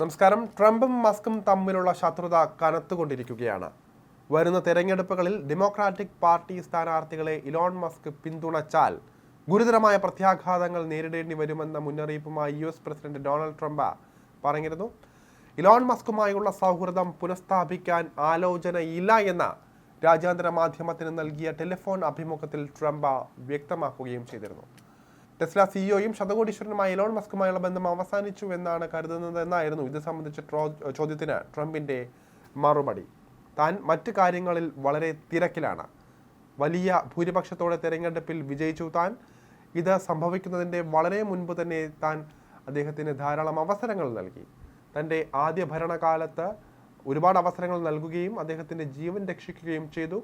നമസ്കാരം. ട്രംപും മസ്കും തമ്മിലുള്ള ശത്രുത കനത്തുകൊണ്ടിരിക്കുകയാണ്. വരുന്ന തെരഞ്ഞെടുപ്പുകളിൽ ഡെമോക്രാറ്റിക് പാർട്ടി സ്ഥാനാർത്ഥികളെ ഇലോൺ മസ്ക് പിന്തുണച്ചാൽ ഗുരുതരമായ പ്രത്യാഘാതങ്ങൾ നേരിടേണ്ടി വരുമെന്ന മുന്നറിയിപ്പുമായി U S president Donald Trump പറഞ്ഞിരുന്നു. ഇലോൺ മസ്കുമായുള്ള സൗഹൃദം പുനഃസ്ഥാപിക്കാൻ ആലോചനയില്ല എന്ന രാജ്യാന്തര മാധ്യമത്തിന് നൽകിയ ടെലിഫോൺ അഭിമുഖത്തിൽ ട്രംപ് വ്യക്തമാക്കുകയും ചെയ്തിരുന്നു. ടെസ്ല സിഇഒയും ശതകോടീശ്വരനുമായ എലോൺ മസ്കുമായുള്ള ബന്ധം അവസാനിച്ചു എന്നാണ് കരുതുന്നത് എന്നായിരുന്നു ഇത് സംബന്ധിച്ച ചോദ്യത്തിന് ട്രംപിന്റെ മറുപടി. താൻ മറ്റ് കാര്യങ്ങളിൽ വളരെ തിരക്കിലാണ്. വലിയ ഭൂരിപക്ഷത്തോടെ തെരഞ്ഞെടുപ്പിൽ വിജയിച്ചു താൻ. ഇത് സംഭവിക്കുന്നതിന്റെ വളരെ മുൻപ് തന്നെ താൻ അദ്ദേഹത്തിന് ധാരാളം അവസരങ്ങൾ നൽകി. തന്റെ ആദ്യ ഭരണകാലത്ത് ഒരുപാട് അവസരങ്ങൾ നൽകുകയും അദ്ദേഹത്തിന്റെ ജീവൻ രക്ഷിക്കുകയും ചെയ്തു.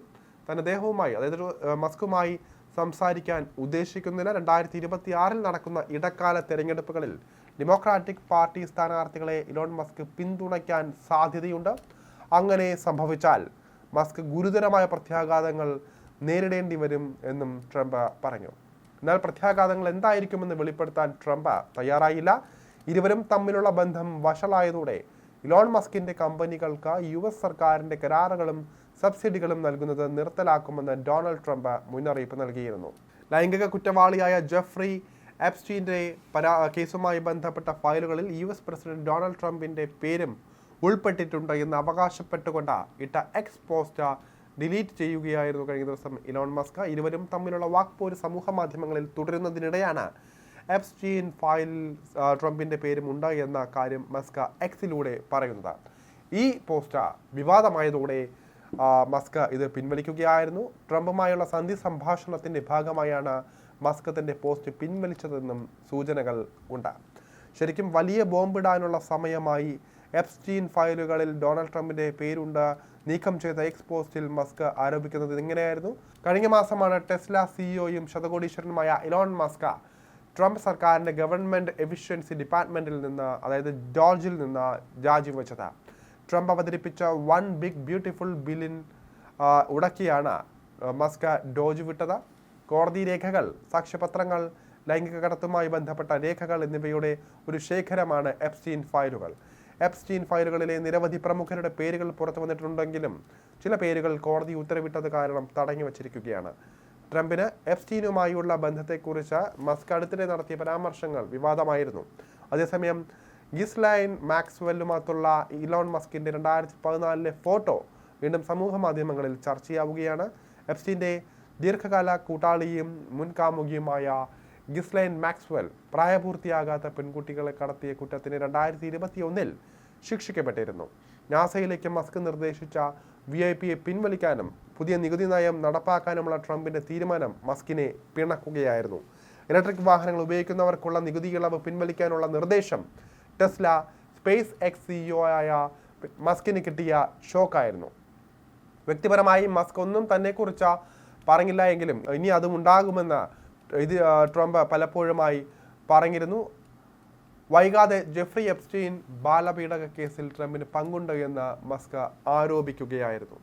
തൻ അദ്ദേഹവുമായി അതായത് മസ്കുമായി സംസാരിക്കാൻ ഉദ്ദേശിക്കുന്നില്ല രണ്ടായിരത്തി ഇരുപത്തി ആറിൽ നടക്കുന്ന ഇടക്കാല തെരഞ്ഞെടുപ്പുകളിൽ ഡെമോക്രാറ്റിക് പാർട്ടി സ്ഥാനാർത്ഥികളെ ഇലോൺ മസ്ക് പിന്തുണയ്ക്കാൻ സാധ്യതയുണ്ട്. അങ്ങനെ സംഭവിച്ചാൽ മസ്ക് ഗുരുതരമായ പ്രത്യാഘാതങ്ങൾ നേരിടേണ്ടി വരും എന്നും ട്രംപ് പറഞ്ഞു. എന്നാൽ പ്രത്യാഘാതങ്ങൾ എന്തായിരിക്കുമെന്ന് വെളിപ്പെടുത്താൻ ട്രംപ് തയ്യാറായില്ല. ഇരുവരും തമ്മിലുള്ള ബന്ധം വഷളായതോടെ ഇലോൺ മസ്കിന്റെ കമ്പനികൾക്ക് യു എസ് സർക്കാരിന്റെ കരാറുകളും സബ്സിഡികളും നൽകുന്നത് നിർത്തലാക്കുമെന്ന് ഡൊണാൾഡ് ട്രംപ് മുന്നറിയിപ്പ് നൽകിയിരുന്നു. ലൈംഗിക കുറ്റവാളിയായ ജെഫ്രി എപ്സ്റ്റീന്റെ പരാ കേസുമായി ബന്ധപ്പെട്ട ഫയലുകളിൽ യു എസ് പ്രസിഡന്റ് ഡൊണാൾഡ് ട്രംപിന്റെ പേരും ഉൾപ്പെട്ടിട്ടുണ്ട് എന്ന് അവകാശപ്പെട്ടുകൊണ്ട് ഇട്ട എക്സ് പോസ്റ്റ് ഡിലീറ്റ് ചെയ്യുകയായിരുന്നു കഴിഞ്ഞ ദിവസം ഇലോൺ മസ്ക്. ഇരുവരും തമ്മിലുള്ള വാക്പോര് സമൂഹ മാധ്യമങ്ങളിൽ തുടരുന്നതിനിടെയാണ് എപ്സ്റ്റീൻ ഫയൽ ട്രംപിന്റെ പേരും ഉണ്ട് എന്ന കാര്യം മസ്ക് എക്സിലൂടെ പറയുന്നത്. ഈ പോസ്റ്റ് വിവാദമായതോടെ മസ്ക് ഇത് പിൻവലിക്കുകയായിരുന്നു. ട്രംപുമായുള്ള സന്ധി സംഭാഷണത്തിന്റെ ഭാഗമായാണ് മസ്ക് തന്റെ പോസ്റ്റ് പിൻവലിച്ചതെന്നും സൂചനകൾ ഉണ്ട്. ശരിക്കും വലിയ ബോംബിടാനുള്ള സമയമായി എപ്സ്റ്റീൻ ഫയലുകളിൽ ഡൊണാൾഡ് ട്രംപിന്റെ പേരുണ്ട്. നീക്കം ചെയ്ത എക്സ് പോസ്റ്റിൽ മസ്ക് ആരോപിക്കുന്നത് ഇങ്ങനെയായിരുന്നു. കഴിഞ്ഞ മാസമാണ് ടെസ്ല സിഇഒയും ശതകോടീശ്വരനുമായ ഇലോൺ മസ്ക ട്രംപ് സർക്കാരിന്റെ ഗവൺമെന്റ് എഫിഷ്യൻസി ഡിപ്പാർട്ട്മെന്റിൽ നിന്ന് അതായത് ജോർജിൽ നിന്ന് രാജിവെച്ചത്. ട്രംപ് അവതരിപ്പിച്ച വൺ ബിഗ് ബ്യൂട്ടിഫുൾ ബില്ലിൻ ഉടക്കിയാണ് മസ്ക ഡോജ് വിട്ടത്. കോടതി രേഖകൾ സാക്ഷ്യപത്രങ്ങൾ ലൈംഗിക കടത്തുമായി ബന്ധപ്പെട്ട രേഖകൾ എന്നിവയുടെ ഒരു ശേഖരമാണ് എപ്സ്റ്റീൻ ഫയലുകൾ. എപ്സ്റ്റീൻ ഫയലുകളിലെ നിരവധി പ്രമുഖരുടെ പേരുകൾ പുറത്തു വന്നിട്ടുണ്ടെങ്കിലും ചില പേരുകൾ കോടതി ഉത്തരവിട്ടത് കാരണം തടഞ്ഞു വച്ചിരിക്കുകയാണ്. ട്രംപിന് എപ്സ്റ്റീനുമായുള്ള ബന്ധത്തെക്കുറിച്ച് മസ്ക് അടുത്തിടെ നടത്തിയ പരാമർശങ്ങൾ വിവാദമായിരുന്നു. അതേസമയം ഗിസ്ലൈൻ മാക്സ്വെല്ലുമൊത്തുള്ള ഇലോൺ മസ്കിന്റെ രണ്ടായിരത്തി പതിനാലിലെ ഫോട്ടോ വീണ്ടും സമൂഹ മാധ്യമങ്ങളിൽ ചർച്ചയാവുകയാണ്. എഫ്സിന്റെ ദീർഘകാല കൂട്ടാളിയും മുൻകാമുകിയുമായ ഗിസ്ലൈൻ മാക്സ്വെൽ പ്രായപൂർത്തിയാകാത്ത പെൺകുട്ടികളെ കടത്തിയ കുറ്റത്തിന് രണ്ടായിരത്തി ഇരുപത്തി ഒന്നിൽ ശിക്ഷിക്കപ്പെട്ടിരുന്നു. നാസയിലേക്ക് മസ്ക് നിർദ്ദേശിച്ച വി ഐ പിയെ പിൻവലിക്കാനും പുതിയ നികുതി നയം നടപ്പാക്കാനുമുള്ള ട്രംപിന്റെ തീരുമാനം മസ്കിനെ പിണക്കുകയായിരുന്നു. ഇലക്ട്രിക് വാഹനങ്ങൾ ഉപയോഗിക്കുന്നവർക്കുള്ള നികുതി ഇളവ് പിൻവലിക്കാനുള്ള നിർദ്ദേശം ടെസ്ല സ്പേസ് എക്സ് സിഇഒ ആയ മസ്കിന് കിട്ടിയ ഷോക്കായിരുന്നു. വ്യക്തിപരമായി മസ്ക് ഒന്നും തന്നെക്കുറിച്ച് പറഞ്ഞില്ല എങ്കിലും ഇനി അതും ഉണ്ടാകുമെന്ന് ഇത് ട്രംപ് പലപ്പോഴുമായി പറഞ്ഞിരുന്നു. വൈകാതെ ജെഫ്രി എപ്സ്റ്റീൻ ബാലപീഡക കേസിൽ ട്രംപിന് പങ്കുണ്ട് എന്ന് മസ്ക് ആരോപിക്കുകയായിരുന്നു.